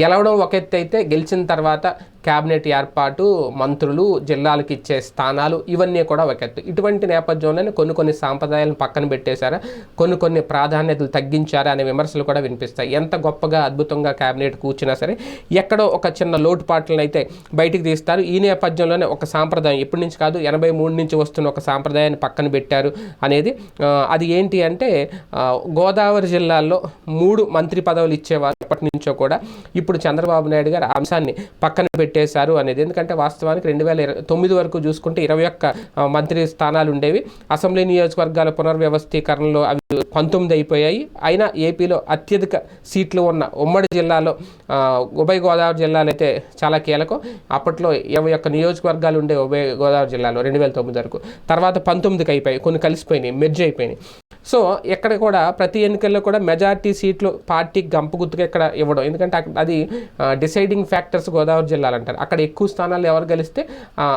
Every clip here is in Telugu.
గెలవడం ఒక ఎత్తు అయితే గెలిచిన తర్వాత క్యాబినెట్ ఏర్పాటు మంత్రులు జిల్లాలకు ఇచ్చే స్థానాలు ఇవన్నీ కూడా ఒక ఎత్తు. ఇటువంటి నేపథ్యంలోనే కొన్ని కొన్ని సాంప్రదాయాలను పక్కన పెట్టేశారా. కొన్ని కొన్ని ప్రాధాన్యతలు తగ్గించారా అనే విమర్శలు కూడా వినిపిస్తాయి. ఎంత గొప్పగా అద్భుతంగా క్యాబినెట్ కూర్చున్నా సరే ఎక్కడో ఒక చిన్న లోటుపాట్లను అయితే బయటికి తీస్తారు. ఈ నేపథ్యంలోనే ఒక సాంప్రదాయం ఎప్పటి నుంచి కాదు ఎనభై మూడు నుంచి వస్తున్న ఒక సాంప్రదాయాన్ని పక్కన పెట్టారు అనేది అది ఏంటి అంటే గోదావరి జిల్లాల్లో మూడు మంత్రి పదవులు ఇచ్చేవారు ఎప్పటి నుంచో కూడా. ఇప్పుడు చంద్రబాబు నాయుడు గారు అంశాన్ని పక్కన పెట్టి పెట్టేశారు అనేది. ఎందుకంటే వాస్తవానికి రెండు వేల ఇరవై తొమ్మిది వరకు చూసుకుంటే ఇరవై ఒక్క మంత్రి స్థానాలు ఉండేవి. అసెంబ్లీ నియోజకవర్గాల పునర్వ్యవస్థీకరణలో అవి పంతొమ్మిది అయిపోయాయి. అయినా ఏపీలో అత్యధిక సీట్లు ఉన్న ఉమ్మడి జిల్లాలో ఉభయ గోదావరి జిల్లాలో అయితే చాలా కీలకం. అప్పట్లో ఇరవై ఒక్క నియోజకవర్గాలు ఉండే ఉభయ గోదావరి జిల్లాలో రెండు వేల తొమ్మిది వరకు. తర్వాత పంతొమ్మిదికి అయిపోయాయి. కొన్ని కలిసిపోయినాయి. మెర్జ్ అయిపోయినాయి. సో ఇక్కడ కూడా ప్రతి ఎన్నికల్లో కూడా మెజార్టీ సీట్లు పార్టీకి గంపు గుర్తుగా ఇక్కడ ఇవ్వడం. ఎందుకంటే అక్కడ అది డిసైడింగ్ ఫ్యాక్టర్స్ గోదావరి జిల్లాలు అంటారు. అక్కడ ఎక్కువ స్థానాలు ఎవరు గెలిస్తే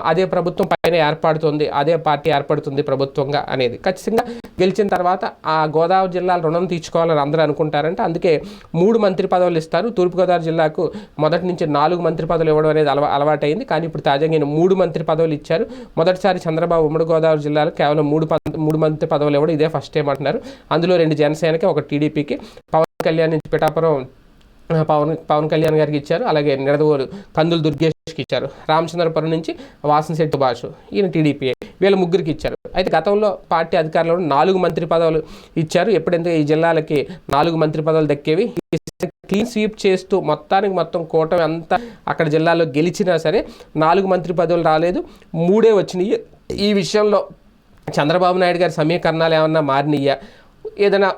అదే ప్రభుత్వం పైన ఏర్పడుతుంది అదే పార్టీ ఏర్పడుతుంది ప్రభుత్వంగా అనేది. ఖచ్చితంగా గెలిచిన తర్వాత ఆ గోదావరి జిల్లాలో రుణం తీర్చుకోవాలని అందరూ అనుకుంటారంటే. అందుకే మూడు మంత్రి పదవులు ఇస్తారు. తూర్పుగోదావరి జిల్లాకు మొదటి నుంచి నాలుగు మంత్రి పదవులు ఇవ్వడం అనేది అలవా అలవాటైంది. కానీ ఇప్పుడు తాజాగా ఈయన మూడు మంత్రి పదవులు ఇచ్చారు. మొదటిసారి చంద్రబాబు ఉమ్మడి గోదావరి జిల్లాలో కేవలం మూడు పద- మూడు మంత్రి పదవులు ఇవ్వడం ఇదే ఫస్ట్ టైం అంటున్నారు అందులో రెండు జనసేనకి ఒక టీడీపీకి. పవన్ కళ్యాణ్ నుంచి పిఠాపురం పవన్ పవన్ కళ్యాణ్ గారికి ఇచ్చారు. అలాగే నిడదవోలు కందులు దుర్గేష్కి ఇచ్చారు. రామచంద్రపురం నుంచి వాసనశెట్టి బాషు ఈయన టీడీపీ వీళ్ళ ముగ్గురికి ఇచ్చారు. అయితే గతంలో పార్టీ అధికారంలో నాలుగు మంత్రి పదవులు ఇచ్చారు. ఎప్పుడైతే ఈ జిల్లాలకి నాలుగు మంత్రి పదవులు దక్కేవి క్లీన్ స్వీప్ చేస్తూ మొత్తానికి మొత్తం కూటమి అంతా అక్కడ జిల్లాలో గెలిచినా సరే నాలుగు మంత్రి పదవులు రాలేదు. మూడే వచ్చినాయి. ఈ విషయంలో చంద్రబాబు నాయుడు గారి సమీకరణాలు ఏమన్నా మారినయ్యా? ఏదైనా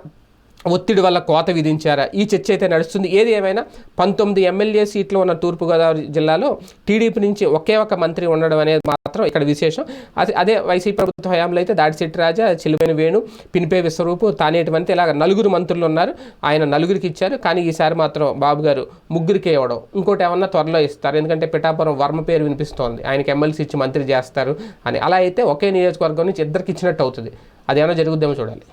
ఒత్తిడి వల్ల కోత విధించారా? ఈ చర్చ అయితే నడుస్తుంది. ఏది ఏమైనా పంతొమ్మిది ఎమ్మెల్యే సీట్లు ఉన్న తూర్పుగోదావరి జిల్లాలో టీడీపీ నుంచి ఒకే ఒక మంత్రి ఉండడం అనేది మాత్రం ఇక్కడ విశేషం. అది అదే వైసీపీ ప్రభుత్వ హయాంలో అయితే దాడిశెట్టి రాజా చిలువైన వేణు పినిపే విశ్వరూపు తానేటువంటి ఇలాగ నలుగురు మంత్రులు ఉన్నారు. ఆయన నలుగురికి ఇచ్చారు. కానీ ఈసారి మాత్రం బాబు గారు ముగ్గురికే ఇవ్వడం. ఇంకోటి ఏమన్నా త్వరలో ఇస్తారు. ఎందుకంటే పిఠాపురం వర్మ పేరు వినిపిస్తోంది. ఆయనకి ఎమ్మెల్సీ ఇచ్చి మంత్రి చేస్తారు అని. అలా అయితే ఒకే నియోజకవర్గం నుంచి ఇద్దరికి ఇచ్చినట్టు అవుతుంది. అదేమైనా జరుగుద్దేమో చూడాలి.